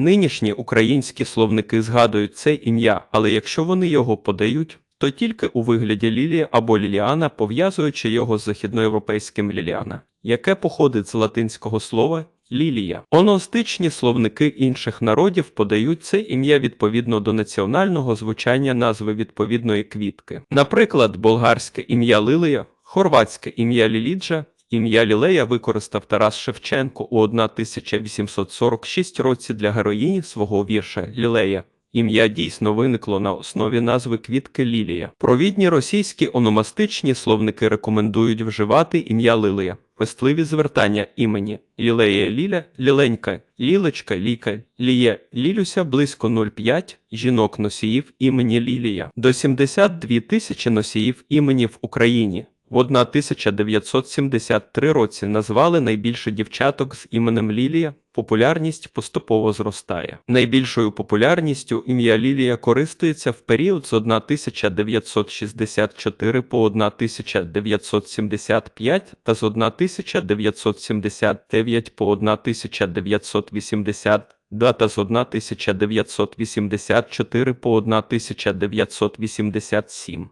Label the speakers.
Speaker 1: Нинішні українські словники згадують це ім'я, але якщо вони його подають, то тільки у вигляді Лілія або Ліліана, пов'язуючи його з західноєвропейським Ліліана, яке походить з латинського слова Лілія. Оностичні словники інших народів подають це ім'я відповідно до національного звучання назви відповідної квітки. Наприклад, болгарське ім'я Лилія, хорватське ім'я Ліліджа, ім'я Лілея використав Тарас Шевченко у 1846 році для героїні свого вірша Лілея. Ім'я дійсно виникло на основі назви квітки Лілія. Провідні російські ономастичні словники рекомендують вживати ім'я Лилія, пестливі звертання імені Лілея Ліля, Ліленька, Лілечка, Ліка, Ліє, Лілюся близько 0,5 жінок носіїв імені Лілія, до 72 тисячі носіїв імені в Україні. В 1973 році назвали найбільше дівчаток з іменем Лілія. Популярність поступово зростає. Найбільшою популярністю ім'я Лілія користується в період з 1964 по 1975 та з 1979 по 1980 дата з 1984 по 1987.